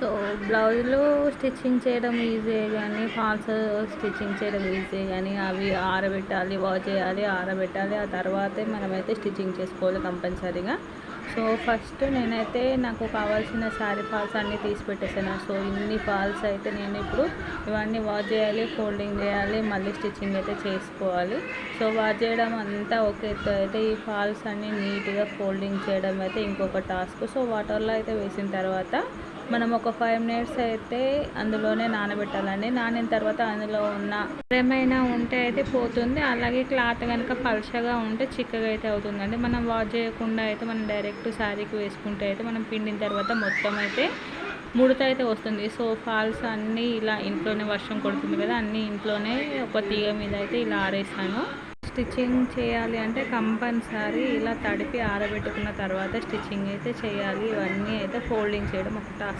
So బ్లౌజులు stitching చేయడం easy కానీ ఫాల్స్ స్టిచ్చింగ్ చేయడం ఈజీ కానీ అవి ఆరబెట్టాలి వాష్ చేయాలి ఆరబెట్టాలి. ఆ తర్వాతే మనమైతే స్టిచ్చింగ్ చేసుకోవాలి కంపల్సరీగా. సో ఫస్ట్ నేనైతే నాకు కావాల్సిన శారీ ఫాల్స్ అన్నీ తీసి పెట్టేసాను సో ఇన్ని ఫాల్స్ అయితే నేను ఇప్పుడు ఇవన్నీ వాష్ చేయాలి ఫోల్డింగ్ చేయాలి మళ్ళీ స్టిచ్చింగ్ అయితే చేసుకోవాలి. సో వాష్ చేయడం అంతా ఓకే. అయితే ఈ ఫాల్స్ అన్నీ నీట్గా ఫోల్డింగ్ చేయడం అయితే ఇంకొక టాస్క్. సో వాటర్లో అయితే వేసిన తర్వాత మనం ఒక ఫైవ్ మినిట్స్ అయితే అందులోనే నానబెట్టాలండి. నానిన తర్వాత అందులో ఉన్న ఏమైనా ఉంటే అయితే పోతుంది. అలాగే క్లాత్ కనుక పలుచగా ఉంటే చిక్కగా అయితే అవుతుందండి. మనం వాష్ చేయకుండా అయితే మనం డైరెక్ట్ శారీకి వేసుకుంటే అయితే మనం పిండిన తర్వాత మొత్తం అయితే ముడత అయితే వస్తుంది. సో ఫాల్స్ అన్నీ ఇలా ఇంట్లోనే వర్షం కొడుతుంది కదా అన్నీ ఇంట్లోనే ఒక తీగ మీద అయితే ఇలా ఆరేసాను స్టిచ్చింగ్ చేయాలి అంటే కంపల్సరీ ఇలా తడిపి ఆరబెట్టుకున్న తర్వాత స్టిచ్చింగ్ అయితే చేయాలి. ఇవన్నీ అయితే ఫోల్డింగ్ చేయడం ఒక టాస్క్.